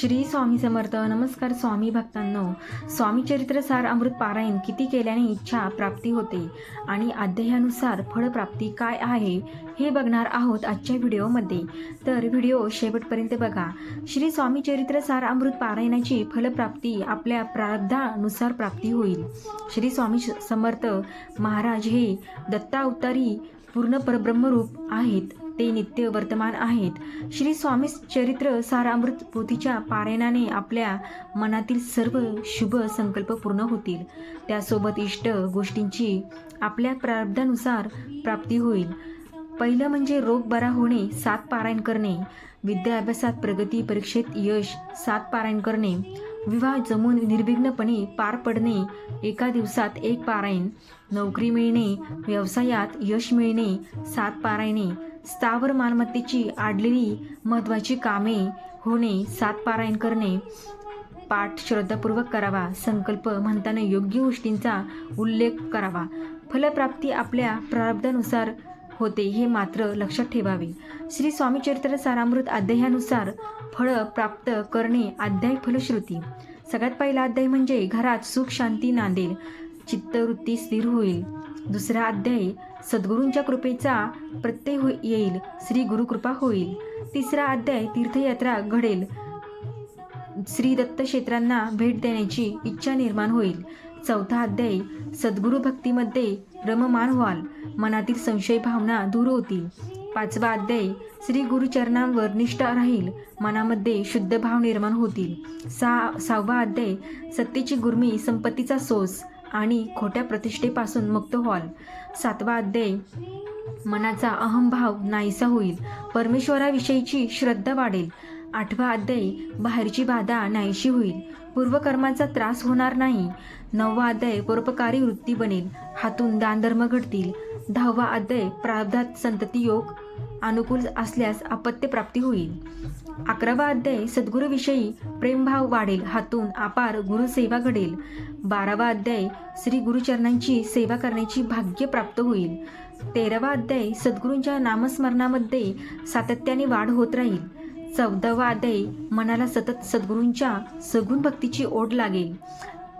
श्री स्वामी समर्थ. नमस्कार स्वामी भक्तांनो. स्वामी चरित्र सार अमृत पारायण किती केल्याने इच्छा प्राप्ती होते आणि अध्यायानुसार फळप्राप्ती काय आहे हे बघणार आहोत आजच्या व्हिडिओमध्ये. तर व्हिडिओ शेवटपर्यंत बघा. श्री स्वामी चरित्र सार अमृत पारायणाची फलप्राप्ती आपल्या प्रारब्धानुसार प्राप्ती होईल. श्री स्वामी समर्थ महाराज हे दत्ता अवतारी पूर्ण परब्रह्मरूप आहेत. ते नित्य वर्तमान आहेत. श्री स्वामी चरित्र सारामृत पोथीच्या पारायणाने आपल्या मनातील सर्व शुभ संकल्प पूर्ण होतील. त्यासोबत इष्ट गोष्टींची आपल्या प्रारब्धानुसार प्राप्ती होईल. पहिलं म्हणजे रोग बरा होणे सात पारायण करणे. विद्याभ्यासात प्रगती परीक्षेत यश सात पारायण करणे. विवाह जमून निर्विघ्नपणे पार पडणे एका दिवसात एक पारायण. नोकरी मिळणे व्यवसायात यश मिळणे सात पारायणे. स्थावर मालमत्तेची आडलेली महत्त्वाची कामे होणे सात पारायण करणे पाठ श्रद्धापूर्वक करावा संकल्प म्हणताना योग्य गोष्टींचा उल्लेख करावा. फलप्राप्ती आपल्या प्रारब्धानुसार होते हे मात्र लक्षात ठेवावे. श्री स्वामी चरित्र सारामृत अध्यायानुसार फळ प्राप्त करणे अध्याय फलश्रुती. सगळ्यात पहिला अध्याय म्हणजे घरात सुख शांती नांदेल. चित्तवृत्ती स्थिर होईल. दुसरा अध्याय सद्गुरूंच्या कृपेचा प्रत्यय हो येईल श्री गुरुकृपा होईल. तिसरा अध्याय तीर्थयात्रा घडेल. श्री दत्त क्षेत्रांना भेट देण्याची इच्छा निर्माण होईल. चौथा अध्याय सद्गुरू भक्तीमध्ये रममान व्हाल. मनातील संशय भावना दूर होतील. पाचवा अध्याय श्री गुरुचरणांवर निष्ठा राहील. मनामध्ये शुद्ध भाव निर्माण होतील. सा सहावा अध्याय सत्तेची गुर्मी संपत्तीचा सोस. आणि खोट्या प्रतिष्ठेपासून मुक्त व्हाल. सातवा अध्याय. मनाचा अहमभाव नाहीसा होईल. परमेश्वराविषयीची श्रद्धा वाढेल. आठवा अध्याय. बाहेरची बाधा नाहीशी होईल. पूर्वकर्माचा त्रास होणार नाही. नववा अध्याय. परोपकारी वृत्ती बनेल. हातून दानधर्म घडतील. दहावा अध्याय. प्रारब्धात संतती योग अनुकूल असल्यास अपत्यप्राप्ती होईल. अकरावा अध्याय सद्गुरूविषयी प्रेमभाव वाढेल हातून अपार गुरुसेवा घडेल. बारावा अध्याय श्री गुरुचरणांची सेवा करण्याची भाग्य प्राप्त होईल. तेरावा अध्याय सद्गुरूंच्या नामस्मरणामध्ये सातत्याने वाढ होत राहील. चौदावा अध्याय मनाला सतत सद्गुरूंच्या सगुण भक्तीची ओढ लागेल.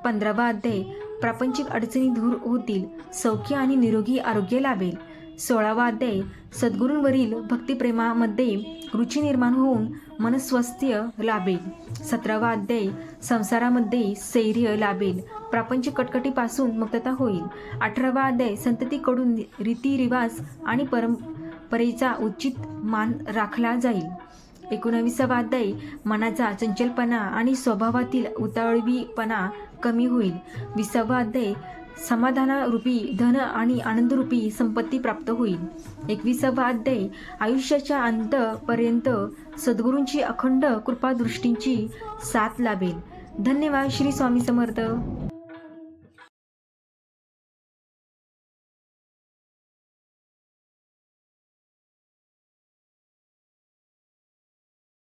पंधरावा अध्याय प्रापंचिक अडचणी दूर होतील सौख्य आणि निरोगी आरोग्य लाभेल. सोळावा अध्याय सद्गुरूंवरील भक्तिप्रेमामध्ये रुची निर्माण होऊन मनस्वस्थ्य लाभेल. सतरावा अध्याय संसारामध्ये सैर्य लाभेल. प्रापंचिक कटकटीपासून मुक्तता होईल. अठरावा अध्याय संततीकडून रीतिरिवाज आणि परंपरेचा उचित मान राखला जाईल. एकोणावीसावा अध्याय मनाचा चंचलपणा आणि स्वभावातील उताळवीपणा कमी होईल. विसावा अध्याय समाधानारूपी धन आणि आनंदरूपी संपत्ती प्राप्त होईल. एकविसावा अध्याय. आयुष्याच्या अंतपर्यंत सद्गुरूंची अखंड कृपादृष्टींची साथ लाभेल. धन्यवाद श्री स्वामी समर्थ.